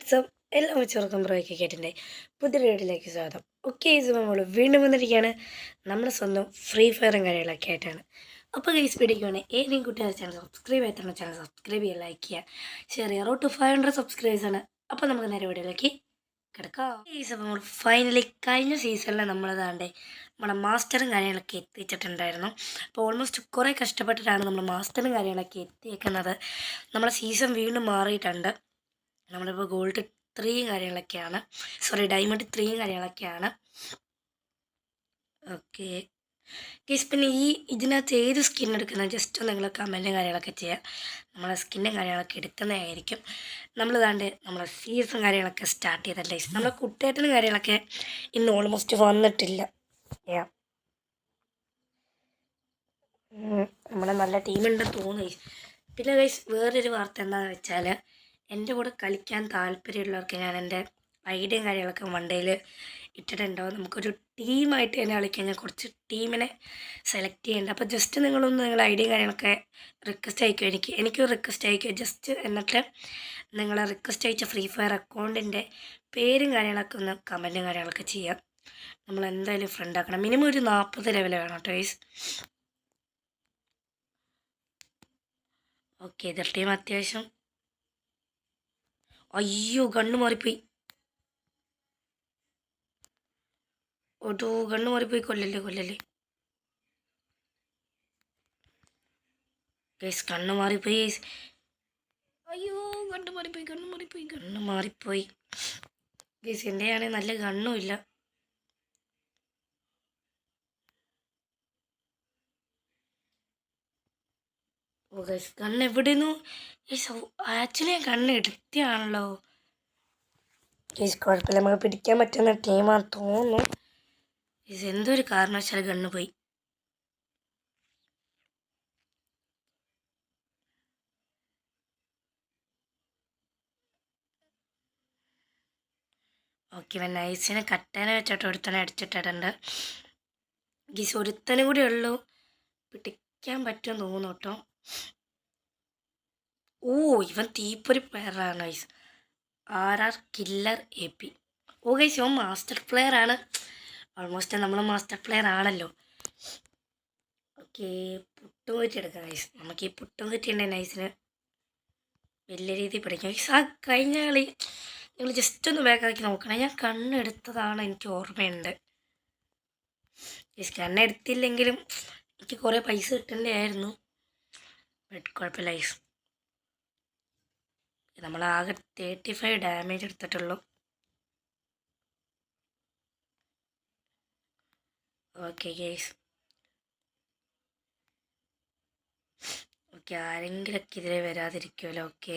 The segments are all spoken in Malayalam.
വാട്സപ്പ് എല്ലാ ചെറുക്കം ബ്രോയ്ക്ക് കേട്ടിന്റെ പുതിയ വീഡിയോയിലേക്ക് സ്വാഗതം. ഓക്കെ ഈസ് നമ്മൾ വീണ്ടും വന്നിരിക്കുകയാണ്. നമ്മുടെ സ്വന്തം ഫ്രീ ഫയറും കാര്യങ്ങളൊക്കെ ആയിട്ടാണ്. അപ്പോൾ ഗൈസ് പിടിക്കുകയാണ് ഏതെങ്കിലും കുട്ടികളെ ചാനൽ സബ്സ്ക്രൈബ് ആയിട്ടുള്ള ചാനൽ സബ്സ്ക്രൈബ് ചെയ്യുക ലൈക്ക് ചെയ്യുക. ഷെയർ ചെയ്യുക. റോട്ട് ഫൈവ് ഹൺഡ്രഡ് സബ്സ്ക്രൈബേഴ്സ് ആണ്. അപ്പോൾ നമുക്ക് നേരെ വീഡിയോയിലേക്ക് കിടക്കാം. അപ്പോൾ നമ്മൾ ഫൈനലി കഴിഞ്ഞ സീസണിൽ നമ്മളതാണ്ട് നമ്മുടെ മാസ്റ്ററും കാര്യങ്ങളൊക്കെ എത്തിച്ചിട്ടുണ്ടായിരുന്നു. അപ്പോൾ ഓൾമോസ്റ്റ് കുറേ കഷ്ടപ്പെട്ടിട്ടാണ് നമ്മൾ മാസ്റ്ററും കാര്യങ്ങളൊക്കെ എത്തിയേക്കുന്നത്. നമ്മുടെ സീസൺ വീണ്ടും മാറിയിട്ടുണ്ട്. നമ്മളിപ്പോൾ ഗോൾഡ് ഇത്രയും കാര്യങ്ങളൊക്കെയാണ്. സോറി ഡയമണ്ട് ഇത്രയും കാര്യങ്ങളൊക്കെയാണ്. ഓക്കെ കേസ് പിന്നെ ഈ ഇതിനകത്ത് ഏത് സ്കിൻ എടുക്കുന്ന? ജസ്റ്റ് നിങ്ങൾ കമന്റും കാര്യങ്ങളൊക്കെ ചെയ്യാം നമ്മളെ സ്കിന്നും കാര്യങ്ങളൊക്കെ എടുക്കുന്നതായിരിക്കും. നമ്മൾ ഇതാണ്ട് നമ്മളെ സീസൺ കാര്യങ്ങളൊക്കെ സ്റ്റാർട്ട് ചെയ്തല്ലേ നമ്മളെ കുട്ടിയേട്ടനും കാര്യങ്ങളൊക്കെ ഇന്ന് ഓൾമോസ്റ്റ് വന്നിട്ടില്ല. നമ്മളെ നല്ല ടീമുണ്ടെന്ന് guys. പിന്നെ ഗൈസ് വേറൊരു വാർത്ത എന്താണെന്ന് വെച്ചാൽ എന്റെ കൂടെ കളിക്കാൻ താല്പര്യമുള്ളവർക്ക് ഞാൻ എന്റെ ഐഡിയയും കാര്യങ്ങളൊക്കെ വണ്ടയിൽ ഇട്ടിട്ടുണ്ടാവും. നമുക്കൊരു ടീമായിട്ട് തന്നെ കളിക്കാൻ ഞാൻ കുറച്ച് ടീമിനെ സെലക്ട് ചെയ്യേണ്ട. അപ്പോൾ ജസ്റ്റ് നിങ്ങളൊന്ന് നിങ്ങളുടെ ഐഡിയയും കാര്യങ്ങളൊക്കെ റിക്വസ്റ്റ് അയക്കും. എനിക്ക് എനിക്കും റിക്വസ്റ്റ് അയക്കുമോ ജസ്റ്റ് എന്നിട്ട് നിങ്ങളെ റിക്വസ്റ്റ് അയച്ച ഫ്രീ ഫയർ അക്കൗണ്ടിന്റെ പേരും കാര്യങ്ങളൊക്കെ ഒന്ന് കമന്റും കാര്യങ്ങളൊക്കെ ചെയ്യാം. നമ്മൾ എന്തായാലും ഫ്രണ്ട് ആക്കണം. മിനിമം ഒരു നാൽപ്പത് ലെവൽ വേണം കേട്ടോ വൈസ് ഓക്കെ എതിർ ടീം അത്യാവശ്യം അയ്യോ കണ്ണു മാറിപ്പോയി. ഓട്ടോ കണ്ണു മാറിപ്പോയി. കൊല്ലല്ലേ കൊല്ലല്ലേ. ഗൈസ് കണ്ണു മാറിപ്പോയി ഗൈസ് അയ്യോ കണ്ണു മാറിപ്പോയി കണ്ണു മാറിപ്പോയി കണ്ണു മാറിപ്പോയി. ഗൈസ് എന്റെയാണെങ്കിൽ നല്ല കണ്ണും ഓ ഗൈസ് കണ്ണ് എവിടെയെന്നു ആക്ച്വലി ഞാൻ കണ്ണ് എടുത്തിയാണല്ലോ. ഗൈസ് കുഴപ്പമില്ല നമുക്ക് പിടിക്കാൻ പറ്റുന്ന ടീമാണ് തോന്നുന്നു. ഗൈസ് എന്തോ ഒരു കാരണവശാൽ കണ്ണ് പോയി. ഓക്കെ ഇവൻ നൈസിനെ കട്ടേനെ വെച്ചിട്ട് ഒരുത്തനെ അടിച്ചിട്ടിട്ടുണ്ട്. ഗീസ് ഒരുത്തനും കൂടി ഉള്ളൂ. പിടിക്കാൻ പറ്റുമെന്ന് തോന്നുന്നു കേട്ടോ. ഓ ഇവൻ തീപ്പൊരി പ്ലെയറാണ് guys R R killer A P oh guys ഇവൻ മാസ്റ്റർ പ്ലെയർ ആണ്. ഓൾമോസ്റ്റ് നമ്മൾ മാസ്റ്റർ പ്ലെയർ ആണല്ലോ. ഓക്കെ പുട്ടും കുറ്റി എടുക്കാം ഗൈസ് നമുക്ക് ഈ പുട്ടും കുറ്റി ഉണ്ട് നൈസിന് വലിയ രീതിയിൽ പഠിക്കാം ഗൈസ് ആ കഴിഞ്ഞ കളി നിങ്ങൾ ജസ്റ്റ് ഒന്ന് ബാക്കാക്കി നോക്കണേ. ഞാൻ കണ്ണെടുത്തതാണ് എനിക്ക് ഓർമ്മയുണ്ട്. ഗൈസ് കണ്ണെടുത്തില്ലെങ്കിലും എനിക്ക് കുറേ പൈസ കിട്ടേണ്ടതായിരുന്നു ബട്ട് കുഴപ്പമില്ല ഗൈസ് നമ്മൾ ആകെ തേർട്ടി ഫൈവ് ഡാമേജ് എടുത്തിട്ടുള്ളൂ. ഓക്കെ ഗേസ് ഓക്കെ ആരെങ്കിലൊക്കെ ഇതിലെ വരാതിരിക്കുമല്ലോ ഓക്കെ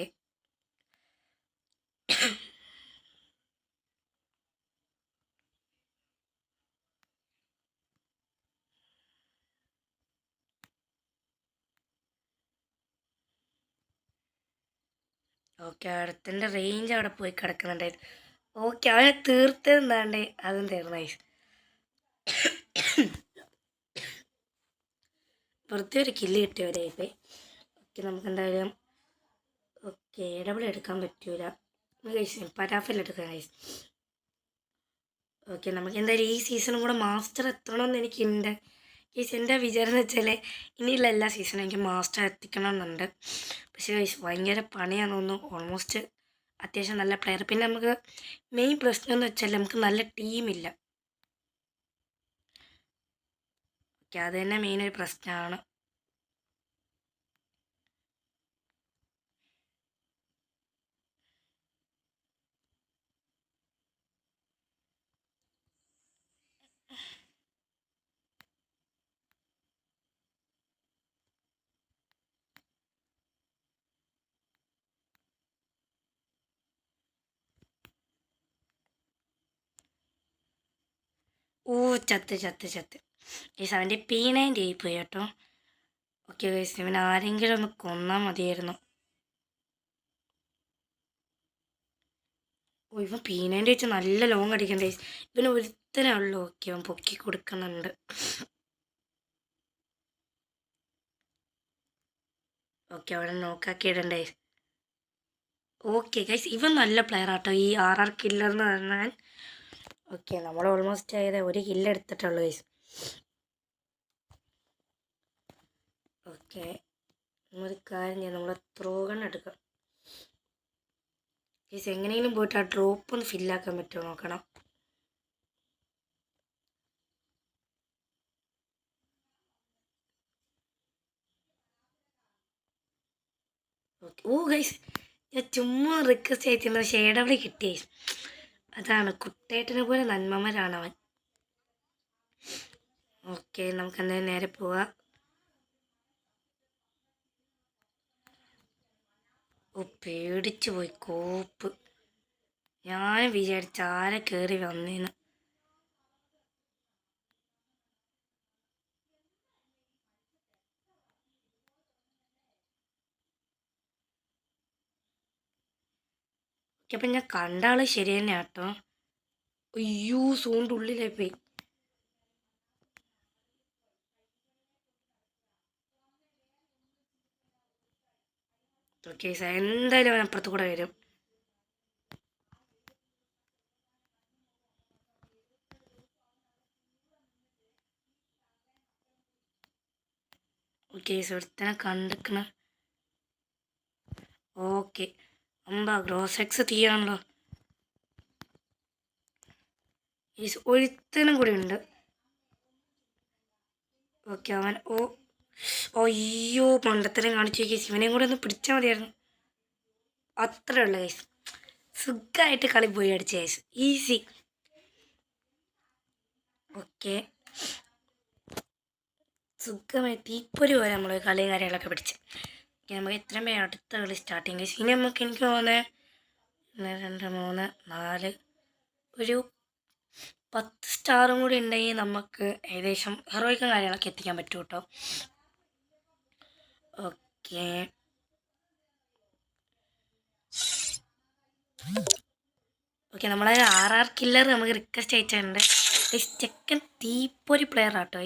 ഓക്കെ അടുത്തിന്റെ റേഞ്ച് അവിടെ പോയി കിടക്കുന്നുണ്ടായിരുന്നു ഓക്കെ അവനെ തീർത്തെന്താണ്ട് അതും തീർന്നു നൈസ് വെറുതെ ഒരു കില്ല് കിട്ടിയവരായിപ്പോയി ഓക്കെ നമുക്ക് എന്തായാലും ഓക്കെ ഡബിൾ എടുക്കാൻ പറ്റൂല. കഴിച്ചു പരാഫിൽ എടുക്കാം കഴിച്ചു ഓക്കെ നമുക്ക് എന്തായാലും ഈ സീസണും കൂടെ മാസ്റ്റർ എത്തണമെന്ന് എനിക്കുണ്ട്. ഈ എന്റെ വിചാരം എന്ന് വെച്ചാൽ ഇനിയുള്ള എല്ലാ സീസണും എനിക്ക് മാസ്റ്റർ എത്തിക്കണം എന്നുണ്ട് പക്ഷേ ഗൈസ് ഭയങ്കര പണിയാന്ന് തോന്നുന്നു. ഓൾമോസ്റ്റ് അത്യാവശ്യം നല്ല പ്ലെയർ പിന്നെ നമുക്ക് മെയിൻ പ്രശ്നം എന്ന് വെച്ചാൽ നമുക്ക് നല്ല ടീമില്ല ഓക്കെ അത് തന്നെ മെയിൻ ഒരു പ്രശ്നമാണ്. ഓ ചത്ത് ചത്ത് ചത്ത്. ഗൈസ് അവന്റെ പി നയന്റി ആയിപ്പോയി കേട്ടോ. ഓക്കെ ഗൈസ് ഇവൻ ആരെങ്കിലും ഒന്ന് കൊന്നാൽ മതിയായിരുന്നു. ഓ ഇവൻ പി നയന്റി വെച്ച് നല്ല ലോങ് അടിക്കണ്ടേ ഇവന് ഒരുത്തനേ ഉള്ളൂ. ഓക്കെ അവൻ പൊക്കി കൊടുക്കുന്നുണ്ട്. ഓക്കെ അവിടെ നോക്കാക്കി ഇടണ്ടേ ഓക്കെ ഗൈസ് ഇവൻ നല്ല പ്ലെയർ ആട്ടോ. ഈ ആർ ആർ കില്ലർ എന്ന് പറഞ്ഞാൽ ഓക്കെ നമ്മൾ ഓൾമോസ്റ്റ് ആയത് ഒരു കില്ല് എടുത്തിട്ടുള്ളൂ ഗൈസ് ഓക്കെ ഒരു കാര്യം ചെയ്യാം. നമ്മൾ ത്രോ ഗൺ എടുക്കാം. ഗൈസ് എങ്ങനെയെങ്കിലും പോയിട്ട് ആ ഡ്രോപ്പ് ഒന്ന് ഫില്ലാക്കാൻ പറ്റുമോ നോക്കണം. ഓ ഗൈസ് ഞാൻ ചുമ്മാ റിക്വസ്റ്റ് അയച്ചിരുന്ന ഷെയ്ഡ് അവിടെ കിട്ടി. അതാണ് കുട്ടേട്ടനെ പോലെ നന്മമാരാണ് അവൻ ഓക്കെ നമുക്ക് എന്തായാലും നേരെ പോവാം. ഓ പേടിച്ചു പോയി കോപ്പ്. ഞാൻ വിചാരിച്ച ആരെ കയറി വന്നേന്ന്. അപ്പം ഞാൻ കണ്ട ആൾ ശരി തന്നെ കേട്ടോ അയ്യോ സൂണ്ട് ഉള്ളിലായി പോയി ഓക്കെ എന്തായാലും അവൻ അപ്പുറത്ത് കൂടെ വരും. ഓക്കെ ഒരുത്തനെ കണ്ടിക്കണ. ഓക്കെ അമ്പാ ഗ്രോസ് എക്സ് തീയാണല്ലോ. ഈ ഒരുത്തനും കൂടി ഉണ്ട്. ഓക്കെ അവൻ ഓ അയ്യോ മണ്ടത്തരം കാണിച്ചു കേസ് ഇവനെയും കൂടെ ഒന്ന് പിടിച്ചാൽ മതിയായിരുന്നു. അത്രേ ഉള്ളു കേസ് സുഖമായിട്ട് കളി പോയി അടിച്ച കേസ് ഈസി ഓക്കെ. സുഖമായി തീപ്പൊരി പോലെ നമ്മൾ കളിയും കാര്യങ്ങളൊക്കെ പിടിച്ച്. നമുക്ക് ഇത്രയും പേര് അടുത്ത കളി സ്റ്റാർട്ടിങ് ഇനി നമുക്ക് എനിക്ക് തോന്നുന്നത് ഒന്ന് രണ്ട് മൂന്ന് നാല് ഒരു പത്ത് സ്റ്റാറും കൂടി ഉണ്ടെങ്കിൽ നമുക്ക് ഏകദേശം ഹെറോയിക്കും കാര്യങ്ങളൊക്കെ എത്തിക്കാൻ പറ്റും കേട്ടോ. ഓക്കെ ഓക്കെ നമ്മളെ ആർ ആർ കില്ലർ നമുക്ക് റിക്വസ്റ്റ് അയച്ചിട്ടുണ്ട്. ചെക്കൻ തീപ്പൊരി പ്ലെയർ ആട്ടോ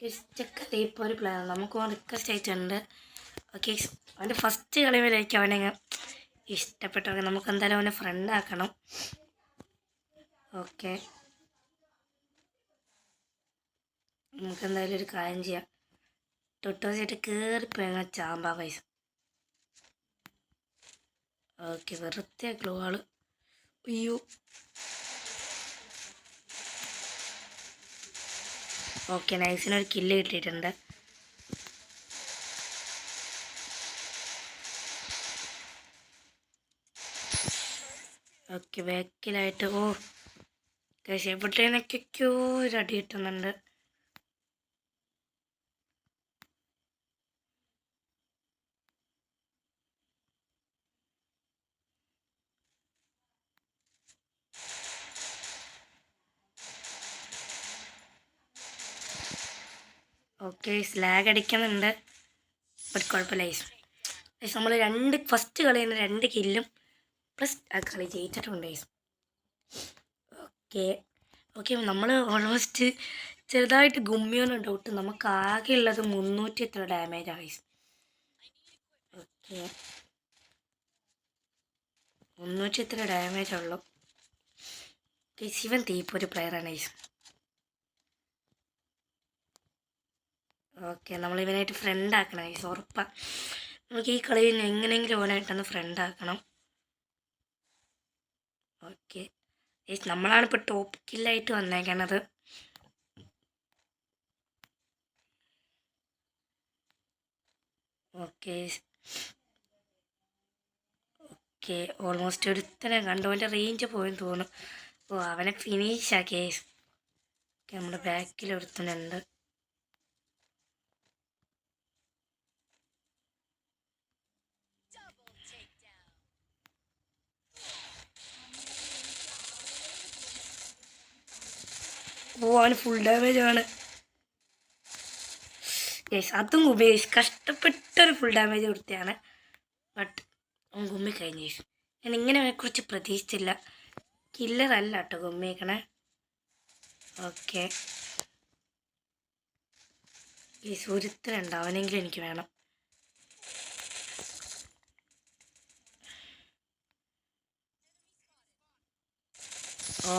ഗൈസ് ടൈപ്പ് ഒരു പ്ലെയർ നമുക്ക് റിക്വസ്റ്റ് ആയിട്ടുണ്ട്. ഓക്കെ അവന്റെ ഫസ്റ്റ് കളി വരെയായിരിക്കും അവനെ ഇഷ്ടപ്പെട്ടു നമുക്ക് എന്തായാലും അവനെ ഫ്രണ്ട് ആക്കണം. ഓക്കെ നമുക്ക് എന്തായാലും ഒരു കാര്യം ചെയ്യാം. തൊട്ടോസായിട്ട് കയറിപ്പോയങ്ങ ചാമ്പാ പൈസ ഓക്കെ വെറുതെ ഗ്ലോ ആൾ. അയ്യോ. ഓക്കെ നൈസിനൊരു കില്ല് കിട്ടിയിട്ടുണ്ട്. ഓക്കെ ബാക്കിലായിട്ട് ഓ പക്ഷേ എവിടേനൊക്കെയോ ഒരു അടി കിട്ടുന്നുണ്ട്. ഓക്കെ ലാഗ് അടിക്കുന്നുണ്ട്. ബട്ട് കുഴപ്പമില്ല ഗൈസ് നമ്മൾ രണ്ട് ഫസ്റ്റ് കളി തന്നെ രണ്ട് കില്ലും പ്ലസ് ആ കളി ജയിച്ചിട്ടുണ്ട് ഗൈസ് ഓക്കെ ഓക്കെ നമ്മൾ ഓൾമോസ്റ്റ് ചെറുതായിട്ട് ഗുമ്മിയോന്ന് ഡൗട്ട് നമുക്ക് ആകെ ഉള്ളത് മുന്നൂറ്റി എത്ര ഡാമേജ് ആണ് ഗൈസ് ഓക്കെ മുന്നൂറ്റി എത്ര ഡാമേജ് ഉള്ളു? ഗൈസ് ഇവൻ തീപ്പൊരു പ്ലെയറാണ് ഗൈസ് ഓക്കെ നമ്മൾ ഇവനായിട്ട് ഫ്രണ്ട് ആക്കണം ഈ ഉറപ്പാണ് നമുക്ക് ഈ കളിയിൽ എങ്ങനെയെങ്കിലും ഓനായിട്ടൊന്ന് ഫ്രണ്ട് ആക്കണം. ഓക്കെ. നമ്മളാണ് ഇപ്പോൾ ടോപ്പ് കില്ലായിട്ട് വന്നേക്കണത്. ഓക്കെ ഓക്കെ ഓൾമോസ്റ്റ് ഒരുത്തനെ കണ്ടു. അവന്റെ റേഞ്ച് പോയെന്ന് തോന്നുന്നു. ഓ അവനെ ഫിനിഷ് ആക്കി ഓക്കെ നമ്മുടെ ബാക്കിൽ ഒരുത്തനുണ്ട്. അവന് ഫുൾ ഡാമേജ് ആണ്. യെസ് അതും ഉപയോഗിച്ച് കഷ്ടപ്പെട്ടൊരു ഫുൾ ഡാമേജ് കൊടുത്തതാണ് ബട്ട് ഗുമ്മി കഴിഞ്ഞു ഗൈസ് ഞാൻ ഇങ്ങനെ കുറിച്ച് പ്രതീക്ഷിച്ചില്ല. കില്ലറല്ല കേട്ടോ ഗുമ്മിയേക്കണേ ഓക്കെ ഈ ഒരുത്തരുണ്ടാവനെങ്കിലും അവനെങ്കിലും എനിക്ക് വേണം.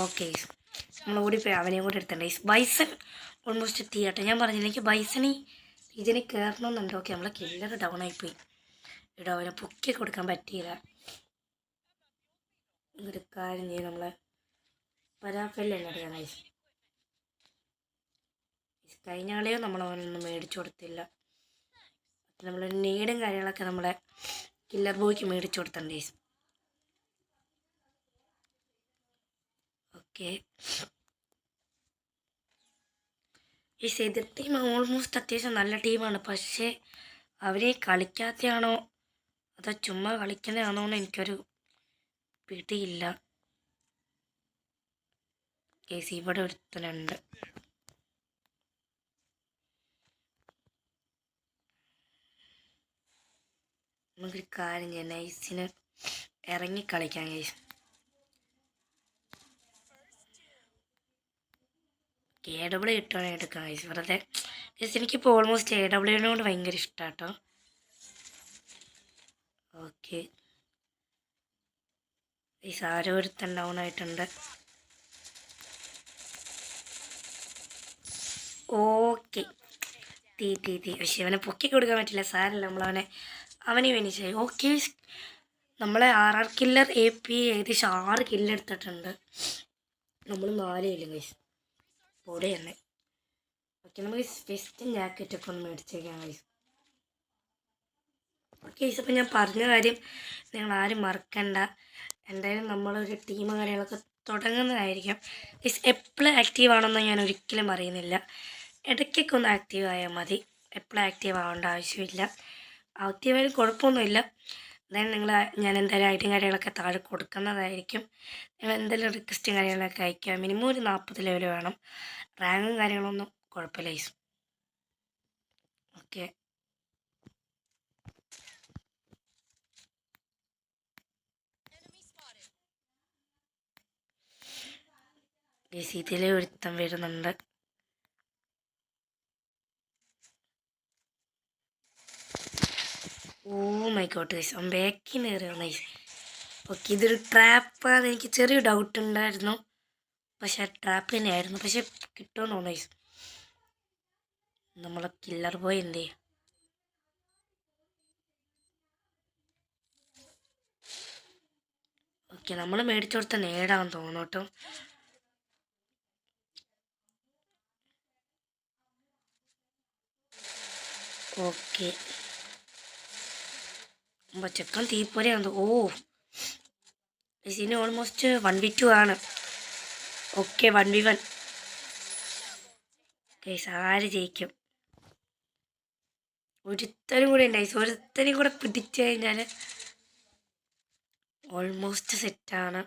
ഓക്കെ നമ്മൾ ഓടിപ്പോയി അവനെയും കൂടെ എടുത്തിട്ടുണ്ട് ഈ ബൈസൺ ഓൾമോസ്റ്റ് കേട്ടോ. ഞാൻ പറഞ്ഞില്ല എനിക്ക് ബൈസണി ഇതിന് കയറണമെന്നുണ്ട് ഓക്കെ നമ്മളെ കില്ലർ ഡൗൺ ആയിപ്പോയി ഇവിടെ അവനെ പൊക്കി കൊടുക്കാൻ പറ്റിയില്ല. ഒരു കാര്യം ചെയ്യും നമ്മളെ പരാഫെല്ലാം എടുക്കാൻ നൈസ് കഴിഞ്ഞ കളിയോ നമ്മൾ അവനൊന്നും മേടിച്ചു കൊടുത്തില്ല. നമ്മൾ നീടും കാര്യങ്ങളൊക്കെ നമ്മളെ കില്ലർ ബോയ്ക്ക് മേടിച്ചു കൊടുത്തിട്ടുണ്ട് ഗൈസ് ഓക്കെ. ഈ എതിർ ടീം ഓൾമോസ്റ്റ് അത്യാവശ്യം നല്ല ടീമാണ് പക്ഷേ അവരെ കളിക്കാത്തയാണോ അതോ ചുമ്മാ കളിക്കുന്നതാണോ എന്ന് എനിക്കൊരു പിടിയില്ല. കേസ് ഇവിടെ ഒരുത്തനുണ്ട്. നമുക്കൊരു കാര്യം ചെയ്യാം. നൈസിന് ഇറങ്ങി കളിക്കാം കേസ് എ ഡബ്ല്യു കിട്ടുവാണെങ്കിൽ എടുക്കാം ഗൈസ് വെറുതെ ഗൈസ് എനിക്കിപ്പോൾ ഓൾമോസ്റ്റ് എ ഡബ്ല്യുവിനോട് ഭയങ്കര ഇഷ്ടമാണ് കേട്ടോ ഓക്കെ ഗൈസ് ആരോ ഒരുത്തൻ ഡൗൺ ആയിട്ടുണ്ട്. ഓക്കെ തീ തീ തീ. പക്ഷെ അവനെ പൊക്കി കൊടുക്കാൻ പറ്റില്ല. സാരല്ല നമ്മളവനെ അവനെ വേണിച്ചായി ഓക്കെ നമ്മളെ R R killer A P ഏകദേശം ആറ് കില്ലെടുത്തിട്ടുണ്ട് നമ്മൾ നാലേ ഇല്ല ഗൈസ് പൊടി തന്നെ ഓക്കെ നമുക്ക് വെസ്റ്റും ജാക്കറ്റൊക്കെ ഒന്ന് മേടിച്ചേക്കാം ഗൈസ് ഓക്കെ ഗൈസ് അപ്പം ഞാൻ പറഞ്ഞ കാര്യം നിങ്ങൾ ആരും മറക്കണ്ട. എന്തായാലും നമ്മളൊരു ടീം കാര്യങ്ങളൊക്കെ തുടങ്ങുന്നതായിരിക്കാം. ഗൈസ് എപ്പോഴും ആക്റ്റീവ് ആണെന്ന് ഞാൻ ഒരിക്കലും അറിയുന്നില്ല ഇടയ്ക്കൊക്കെ ഒന്ന് ആക്റ്റീവ് ആയാൽ മതി. എപ്പോഴും ആക്റ്റീവ് ആവേണ്ട ആവശ്യമില്ല. ആക്റ്റീവ് ആയാലും കുഴപ്പമൊന്നുമില്ല. എന്തായാലും നിങ്ങൾ ഞാൻ എന്തായാലും ഐഡിയും കാര്യങ്ങളൊക്കെ താഴെ കൊടുക്കുന്നതായിരിക്കും. നിങ്ങൾ എന്തെങ്കിലും റിക്വസ്റ്റും കാര്യങ്ങളൊക്കെ അയക്കുക മിനിമം ഒരു നാൽപ്പത് ലെവൽ വേണം. റാങ്കും കാര്യങ്ങളൊന്നും കുഴപ്പമില്ല ഈസ് ഓക്കെ ഇതിൽ ഒരുത്തം വരുന്നുണ്ട്. ഓ മൈ ഗോഡ് ഗൈസ് അവൻ ബാക്കിൽ കയറിയോ നൈസ് ഓക്കെ ഇതൊരു ട്രാപ്പാന്ന് എനിക്ക് ചെറിയ ഡൗട്ട് ഉണ്ടായിരുന്നു. പക്ഷെ ട്രാപ്പ് തന്നെയായിരുന്നു. പക്ഷെ കിട്ടുമെന്ന് തോന്നുന്നു ഗൈസ് നമ്മളെ കില്ലർ ബോയ് എന്ത്? ഓക്കെ നമ്മൾ മേടിച്ചു കൊടുത്ത നേടാൻ തോന്നുന്നു കേട്ടോ. ഓക്കെ ചെക്കൻ തീപ്പൊരയാണ് ഓ. ഇതിന് ഓൾമോസ്റ്റ് വൺ വി ടു ആണ്. ഓക്കെ വൺ വി വൺ ആര് ജയിക്കും. ഒരുത്തരും കൂടെ ഉണ്ടായി. ഒരുത്തരും കൂടെ പിടിച്ചു കഴിഞ്ഞാൽ ഓൾമോസ്റ്റ് സെറ്റാണ്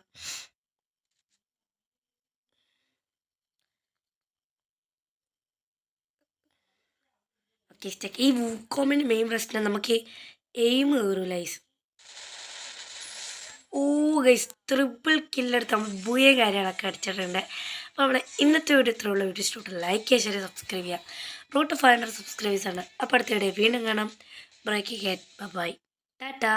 സ്റ്റക്ക് ഈ വൂക്കോമിന്റെ മെയിൻ പ്രശ്നം നമുക്ക് എയിം കയറും ലൈസ് ഓ ഗൈസ് ട്രിപ്പിൾ കില്ലെടുത്ത് നമ്മൾ ബുയ കാര്യങ്ങളൊക്കെ അടിച്ചിട്ടുണ്ട്. അപ്പോൾ നമ്മുടെ ഇന്നത്തെ വീഡിയോ ഇത്രയുള്ള വീഡിയോ ഇഷ്ടപ്പെട്ട ലൈക്ക് ചെയ്യുക സബ്സ്ക്രൈബ് ചെയ്യുക റൂട്ട് ഫൈവ് ഹൺഡ്രഡ് സബ്സ്ക്രൈബേഴ്സ് ആണ്. അപ്പോൾ അടുത്ത വീഡിയോ വീണ്ടും കാണാം. Break get by Tata